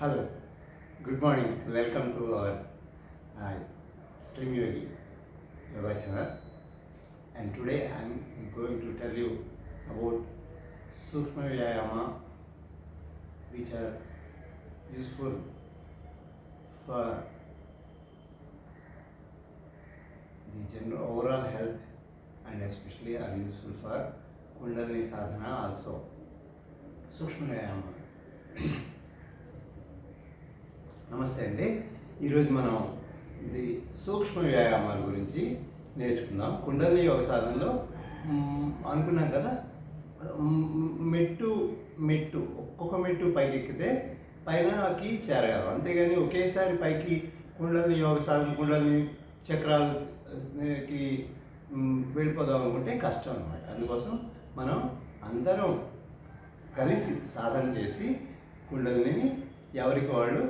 Hello, good morning. Welcome to our uh, Slim Yogi Yoga channel. And today I am going to tell you about Sukhma Vyayama, which are useful for the general overall health and especially are useful for Kundalini sadhana also. Sukhma Vyayama. నమస్తే అండి. ఈరోజు మనం ఇది సూక్ష్మ వ్యాయామాల గురించి నేర్చుకుందాం. కుండలి యోగ సాధనలో అనుకున్నాం కదా? మెట్టు మెట్టు ఒక్కొక్క మెట్టు పైకి ఎక్కితే పైనకి చేరగలం అంతేగాని ఒకేసారి పైకి కుండలి యోగ సాధన కుండలి చక్రాలకి వెళ్ళిపోదాం అనుకుంటే కష్టం అనమాట అందుకోసం మనం అందరం కలిసి సాధన చేసి కుండలిని ఎవరికి వాళ్ళు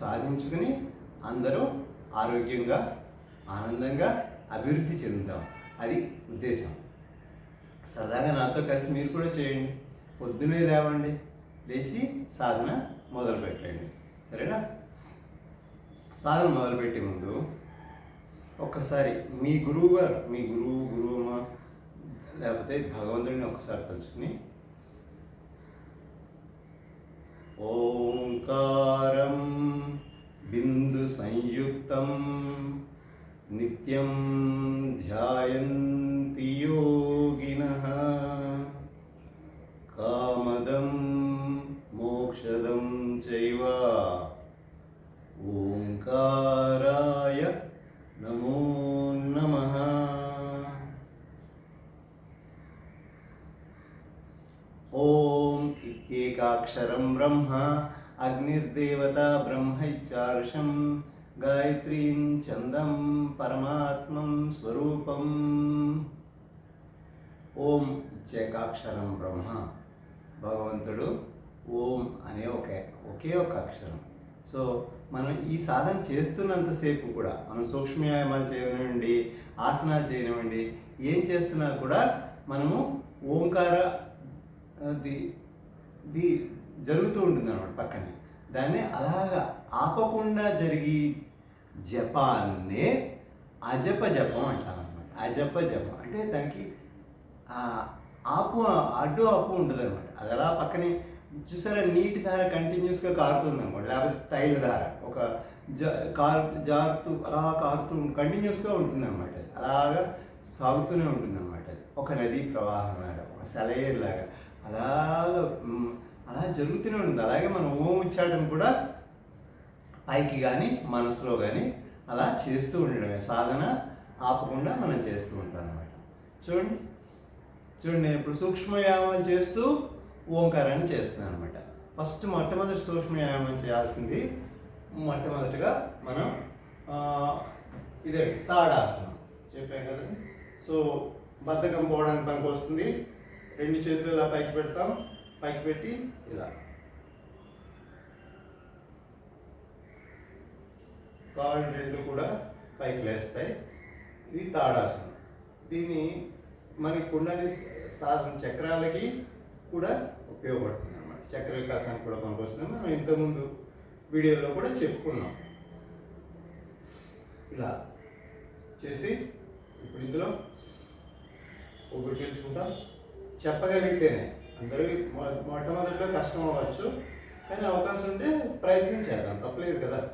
సాధించుకుని అందరూ ఆరోగ్యంగా ఆనందంగా అభివృద్ధి చెందుతాం. అది ఉద్దేశం. సరదాగా నాతో కలిసి మీరు కూడా చేయండి. పొద్దునే లేవండి. లేచి సాధన మొదలు పెట్టండి. సరేనా? సాధన మొదలుపెట్టే ముందు ఒక్కసారి మీ గురువు గారు మీ గురువు గురువమ్మ లేకపోతే భగవంతుడిని ఒకసారి తలుచుకుని ओङ्कारं बिन्दुसंयुक्तं नित्यं ध्यायन्ति योगिनः। कामदं मोक्षदं चैव ओङ्काराय नमो అక్షరం బ్రహ్మ అగ్నిర్దేవత బ్రహ్మ గాయత్రీం చందం పరమాత్మం స్వరూపం ఓం ఇచ్చేకాక్షరం బ్రహ్మ భగవంతుడు ఓం అనే ఒకే ఒకే ఒక అక్షరం. సో మనం ఈ సాధన చేస్తున్నంతసేపు కూడా మనం సూక్ష్మవ్యాయామాలు చేయనివ్వండి ఆసనాలు చేయనివ్వండి ఏం చేస్తున్నా కూడా మనము ఓంకార ది ది జరుగుతూ ఉంటుంది అనమాట పక్కనే. దాన్ని అలాగా ఆపకుండా జరిగి జపాన్నే అజప జపం అంటాం అనమాట అజప జపం అంటే దానికి ఆపు అడ్డు ఆపు ఉండదు అనమాట అది అలా పక్కనే చూసారా నీటి ధార కంటిన్యూస్గా కారుతుంది అనమాట లేకపోతే తైల ధార. ఒక జ కారు జారుతూ అలా కారుతూ కంటిన్యూస్గా ఉంటుంది అనమాట అది. అలాగా సాగుతూనే ఉంటుంది అనమాట అది. ఒక నదీ ప్రవాహం లాగా ఒక సెలయేరు లాగా. అలాగా అలా జరుగుతూనే ఉంటుంది. అలాగే మనం ఓం ఉచ్చాటం కూడా పైకి కానీ మనసులో కానీ అలా చేస్తూ ఉండడమే. సాధన ఆపకుండా మనం చేస్తూ ఉంటాం అనమాట చూడండి. చూడండి నేను ఇప్పుడు సూక్ష్మవ్యాయామం చేస్తూ ఓంకారాన్ని చేస్తున్నాను అనమాట ఫస్ట్ మొట్టమొదటి సూక్ష్మవ్యాయామం చేయాల్సింది మొట్టమొదటిగా మనం ఇదే తాడాసనం చెప్పాం కదండి సో బద్ధకం పోవడానికి పనికి వస్తుంది రెండు చేతులు ఇలా పైకి పెడతాం. పైకి పెట్టి ఇలా. కాళ్ళు రెండు కూడా పైకి లేస్తాయి. ఇది తాడాసనం. దీని మనకి కుండలి సాధన చక్రాలకి కూడా ఉపయోగపడుతుంది అనమాట చక్ర వికాసానికి కూడా పనికొస్తుంది. మనం ఇంతకుముందు వీడియోలో కూడా చెప్పుకున్నాం. ఇలా చేసి ఇప్పుడు ఇందులో ఒకటి పీల్చుకుంటాం చెప్పగలిగితేనే అందరూ మొట్టమొదటిలో కష్టం అవ్వచ్చు. కానీ అవకాశం ఉంటే ప్రయత్నం చేద్దాం. తప్పలేదు కదా?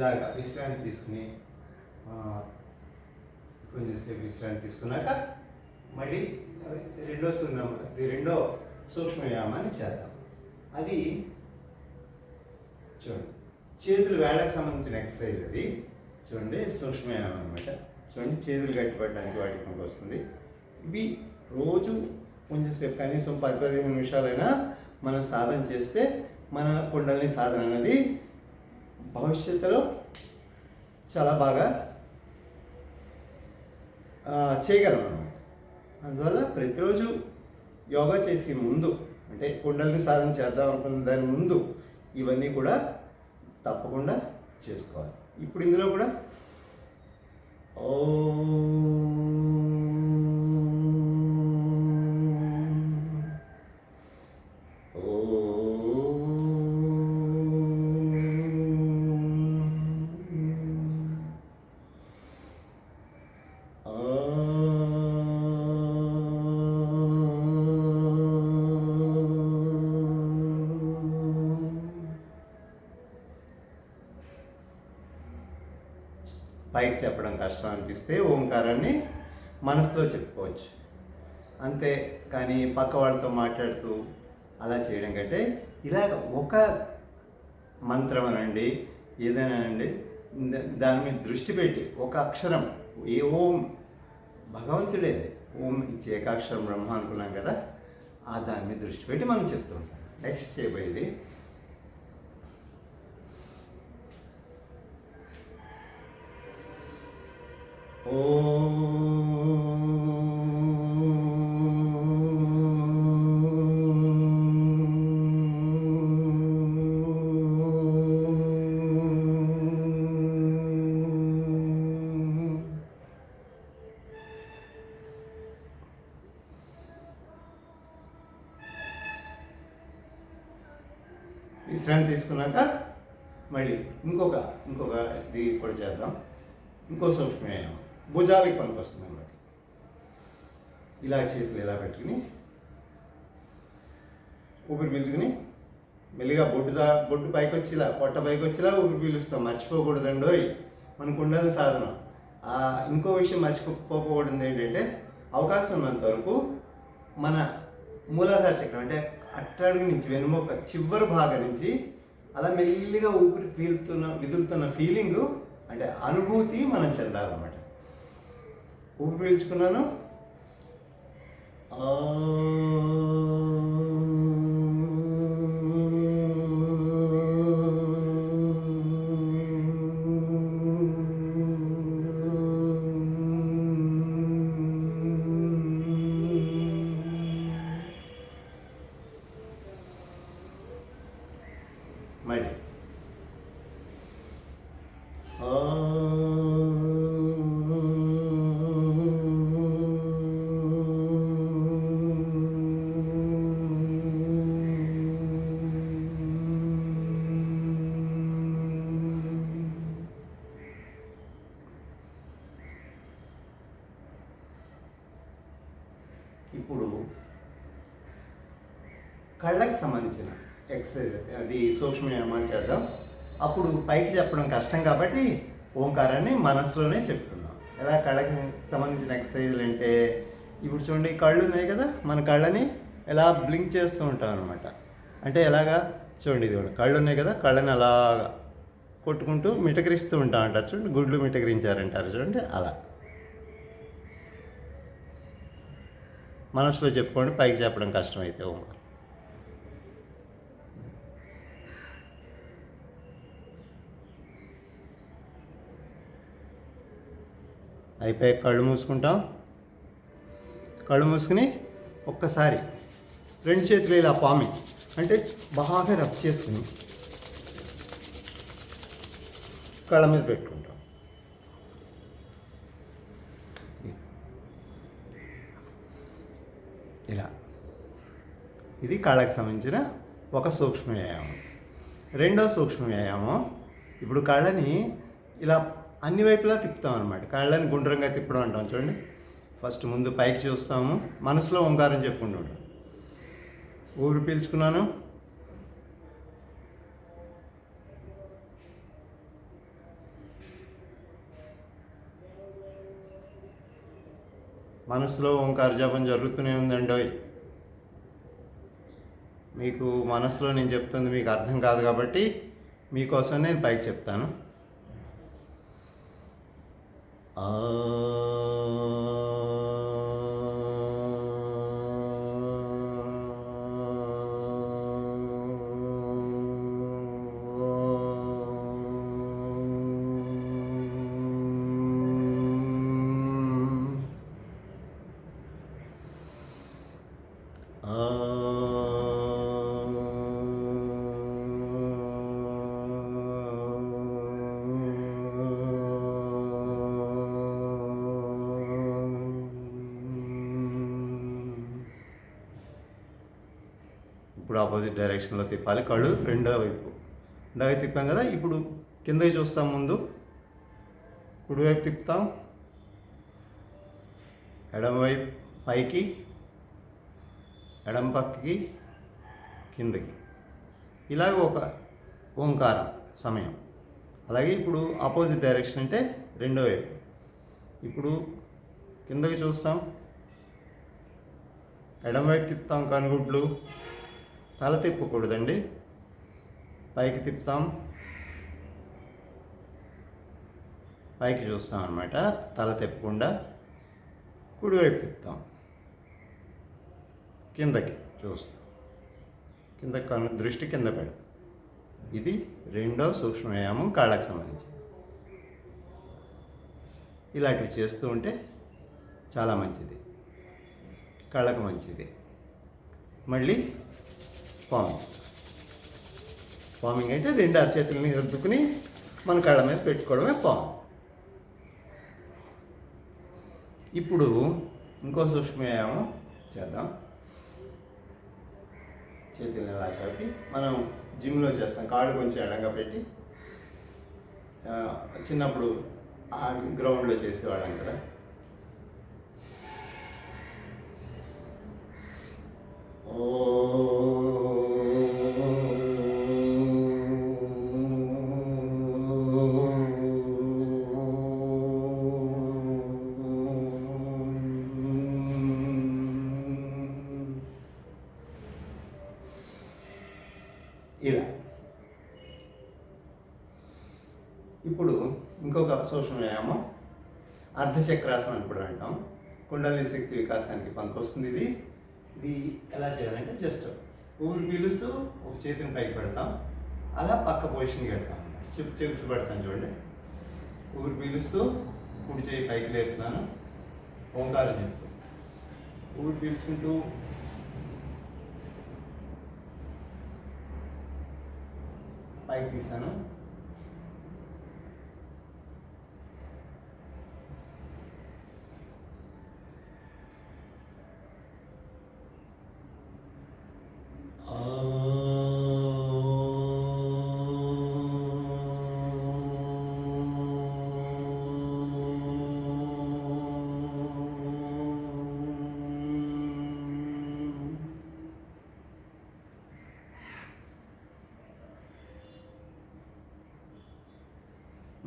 ఇలాగ విశ్రాంతి తీసుకుని కొంచెంసేపు విశ్రాంతి తీసుకున్నాక మళ్ళీ రెండో సున్నం రెండో సూక్ష్మ వ్యాయామాన్ని చేద్దాం. అది చూడండి. చేతులు వేళకు సంబంధించిన ఎక్సర్సైజ్ అది. చూడండి సూక్ష్మ అనమాట చూడండి చేతులు గట్టిపడడానికి వాటికి మనకు వస్తుంది. ఇవి రోజు కొంచెంసేపు కనీసం పది పదిహేను నిమిషాలైనా మనం సాధన చేస్తే మన కుండలిని సాధన అనేది భవిష్యత్తులో చాలా బాగా చేయగలం అన్నమాట. అందువల్ల ప్రతిరోజు యోగా చేసే ముందు అంటే కుండలిని సాధన చేద్దాం అనుకున్న దాని ముందు ఇవన్నీ కూడా తప్పకుండా చేసుకోవాలి. ఇప్పుడు ఇందులో కూడా ఓ పైకి చెప్పడం కష్టం అనిపిస్తే ఓంకారాన్ని మనసులో చెప్పుకోవచ్చు. అంతే కానీ పక్క వాళ్ళతో మాట్లాడుతూ అలా చేయడం కంటే ఇలాగ ఒక మంత్రం అనండి ఏదైనా అండి దాని మీద దృష్టి పెట్టి ఒక అక్షరం ఏ ఓం భగవంతుడే ఓం ఇచ్చే ఏకాక్షరం బ్రహ్మ అనుకున్నాం కదా ఆ దాని మీద దృష్టి పెట్టి మనం చెప్తుంటాం నెక్స్ట్ చేయబోయేది విశ్రాంతి తీసుకున్నాక మళ్ళీ ఇంకొక ఇంకొక ఇది కూడా చేద్దాం. ఇంకో సూక్ష్మవ్యాయామం భుజాలకి పనికొస్తుంది అన్నమాట. ఇలా చేతులు ఇలా పెట్టుకుని ఊపిరి పీల్చుకుని మెల్లిగా బొడ్డు దా బొడ్డు పైకి వచ్చేలా పొట్ట పైకి వచ్చేలా ఊపిరి పీలుస్తాం. మర్చిపోకూడదండోయ్. మనకు ఉండాలని సాధన. ఆ, ఇంకో విషయం మర్చిపోకూడదు ఏంటంటే అవకాశం ఉన్నంత వరకు మన మూలాధార చక్రం అంటే అట్టడుగు నుంచి వెనుమొక్క చివరి భాగం నుంచి అలా మెల్లిగా ఊపిరి పీలుతున్న విదులుతున్న ఫీలింగ్ అంటే అనుభూతి మనం చెందాలన్నమాట. ఊపిరి పీల్చుకున్నాను. ఆ కళ్ళకి సంబంధించిన ఎక్సర్సైజ్ అది సూక్ష్మ చేద్దాం. అప్పుడు పైకి చెప్పడం కష్టం కాబట్టి ఓంకారాన్ని మనసులోనే చెప్పుకుందాం. ఎలా కళ్ళకి సంబంధించిన ఎక్సర్సైజులు అంటే ఇప్పుడు చూడండి కళ్ళు ఉన్నాయి కదా మన కళ్ళని ఎలా బ్లింక్ చేస్తూ ఉంటాం అనమాట అంటే ఎలాగా చూడండి ఇది కళ్ళు ఉన్నాయి కదా కళ్ళని అలాగా కొట్టుకుంటూ మిటకరిస్తూ ఉంటాం అంటారు చూడండి గుడ్లు మిటకరించారంటారు చూడండి అలా. మనసులో చెప్పుకోండి పైకి చెప్పడం కష్టమైతే ఓంకారం. అయిపోయి కళ్ళు మూసుకుంటాం. కళ్ళు మూసుకుని ఒక్కసారి రెండు చేతులు ఇలా పామి అంటే బాగా రబ్ చేసుకుని కళ్ళ మీద పెట్టుకుంటాం. ఇలా. ఇది కళ్ళకి సంబంధించిన ఒక సూక్ష్మ వ్యాయామం రెండో సూక్ష్మ వ్యాయామం ఇప్పుడు కళ్ళని ఇలా అన్ని వైపులా తిప్పుతాం అనమాట కళ్ళని గుండ్రంగా తిప్పడం అంటాం చూడండి. ఫస్ట్ ముందు పైకి చూస్తాము. మనసులో ఓంకారం చెప్పుకుంటాడు ఊరు పీల్చుకున్నాను. మనసులో ఓంకార జపం జరుగుతూనే ఉందండి మీకు మనసులో నేను చెప్తుంది మీకు అర్థం కాదు కాబట్టి మీకోసం నేను పైకి చెప్తాను. ఆ ఆపోజిట్ డైరెక్షన్లో తిప్పాలి. కళ్ళు రెండో వైపు. ఇందాక తిప్పాం కదా ఇప్పుడు కిందకి చూస్తాం ముందు. కుడివైపు తిప్పుతాం. ఎడమవైపు పైకి ఎడమ పక్కకి కిందకి. ఇలాగ ఒక ఓంకారం సమయం. అలాగే ఇప్పుడు ఆపోజిట్ డైరెక్షన్ అంటే రెండో వైపు. ఇప్పుడు కిందకి చూస్తాం. ఎడమవైపు తిప్పుతాం కనుగుడ్లు. తల తిప్పకూడదండి. పైకి తిప్పుతాం. పైకి చూస్తాం అనమాట తల తిప్పకుండా కుడివైపు తిప్పుతాం. కిందకి చూస్తాం. కింద కను దృష్టి కింద పెడతాం. ఇది రెండో సూక్ష్మవ్యాయామం కాళ్ళకు సంబంధించి ఇలాంటివి చేస్తూ ఉంటే చాలా మంచిది. కళ్ళకు మంచిది. మళ్ళీ స్వామింగ్ స్వామింగ్ అంటే రెండు అరచేతులని రుద్దుకుని మన కళ్ళ మీద పెట్టుకోవడమే పాము. ఇప్పుడు ఇంకో సూక్ష్మయామం చేద్దాం. చేతులను ఇలా చాపి మనం జిమ్లో చేస్తాం. కాళ్ళు కొంచెం ఎడంగా పెట్టి చిన్నప్పుడు ఆ గ్రౌండ్లో చేసేవాళ్ళం కదా. ఓ సూక్ష్మ వ్యాయామం అర్ధచక్రాసనం అని కూడా అంటాం. కుండలిని శక్తి వికాసానికి పనికొస్తుంది ఇది. ఇది ఎలా చేయాలంటే జస్ట్ ఊపిరి పీలుస్తూ ఒక చేతిని పైకి పెడతాం. అలా పక్క పొజిషన్కి పెడతాం అన్నమాట. చెప్పు చెప్పు పెడతాను చూడండి. ఊపిరి పీలుస్తూ కుడి చేయి పైకి లేపుతాను. ఓంకారం చెప్తూ. ఊపిరి పీల్చుకుంటూ పైకి తీసాను.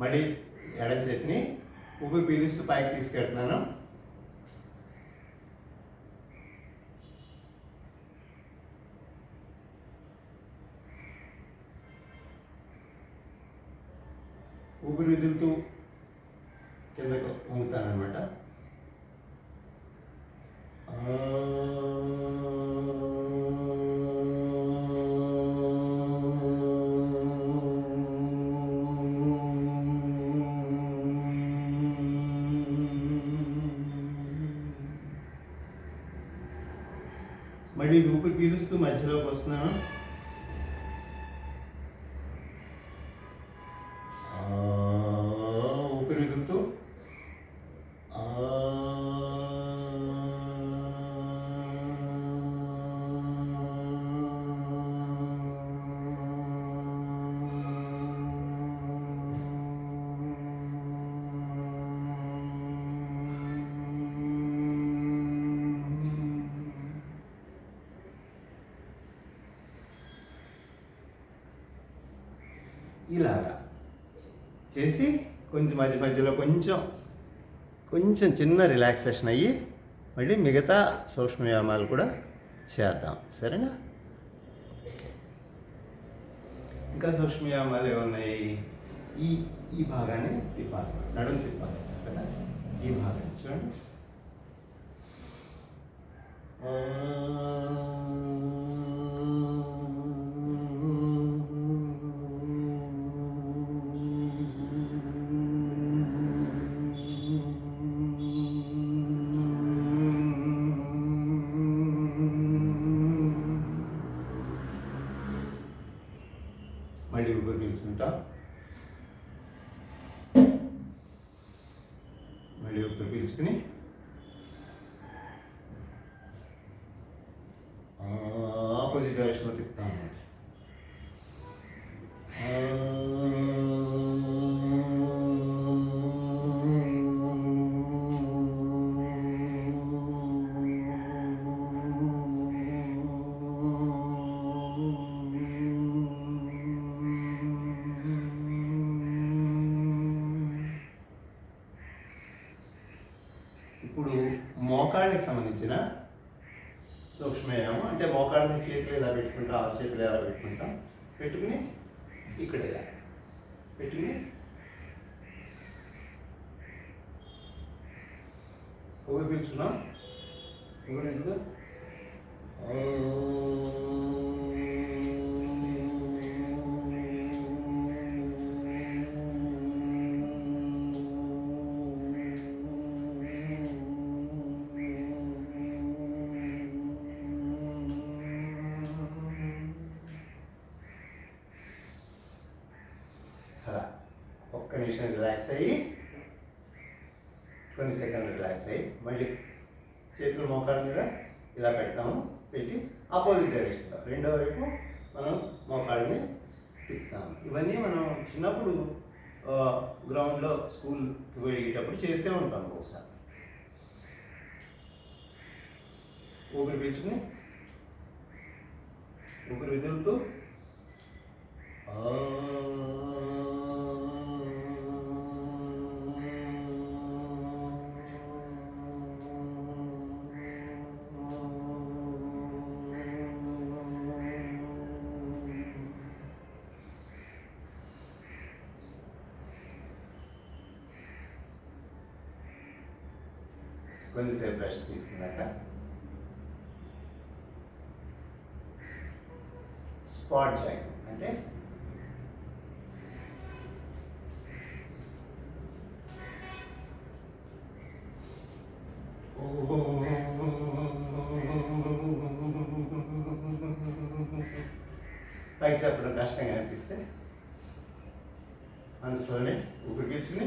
మళ్ళీ ఎడం చేతిని ఊపిరి పీలుస్తూ పైకి తీసుకెళ్తున్నాను. ఊపిరి విదులుతూ మళ్ళీ ఊపిరి పీలుస్తూ మధ్యలోకి వస్తున్నాను. ఇలాగా చేసి కొంచెం మధ్య మధ్యలో కొంచెం కొంచెం చిన్న రిలాక్సేషన్ అయ్యి మళ్ళీ మిగతా సూక్ష్మ వ్యాయామాలు కూడా చేద్దాం. సరేనా? ఇంకా సూక్ష్మ వ్యాయామాలు ఏమున్నాయి? ఈ ఈ భాగాన్ని తిప్పాలి. నడుము తిప్పాలి. కదా? ఈ భాగాన్ని చూడండి. మోకాళ్ళకి సూక్ష్మయామం. అంటే మోకాళ్ళని చేతులు ఇలా పెట్టుకుంటాం ఆ చేతులు ఎలా పెట్టుకుంటాం పెట్టుకుని ఇక్కడ ఇలా. పెట్టుకుని ఊరి పీల్చుకున్నాం ఊరి రిలాక్స్ అయ్యి కొన్ని సెకండ్లు రిలాక్స్ అయ్యి మళ్ళీ చేతులు మోకాళ్ళ మీద ఇలా పెడతాము పెట్టి ఆపోజిట్ డైరెక్షన్లో రెండో వైపు మనం మోకాళ్ళని తిప్పుతాము. ఇవన్నీ మనం చిన్నప్పుడు గ్రౌండ్లో స్కూల్కి వెళ్ళేటప్పుడు చేస్తూ ఉంటాం బహుశా. ఊపిరి పీల్చుకుని ఊపిరి విదులుతూ కొద్దిసేపు రెస్ట్ తీసుకున్నాక స్పాట్ జాయింట్ అంటే పైకి చెప్పడం కష్టంగా అనిపిస్తే మనసులోనే ఊపిరి పీల్చుకుని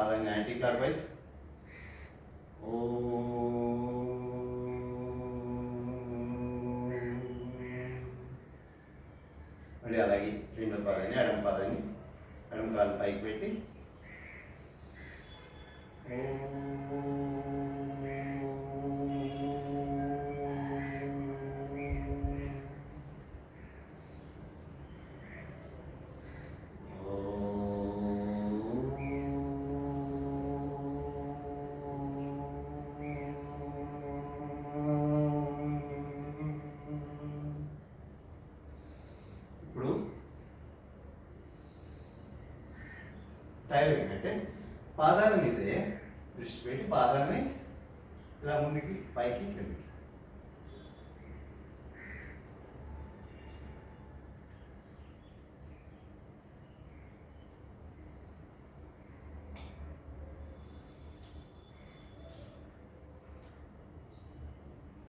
rather than anti-clockwise టైర్ అంటే పాదాల మీదే దృష్టి పెట్టి పాదాన్ని ఇలా ముందుకు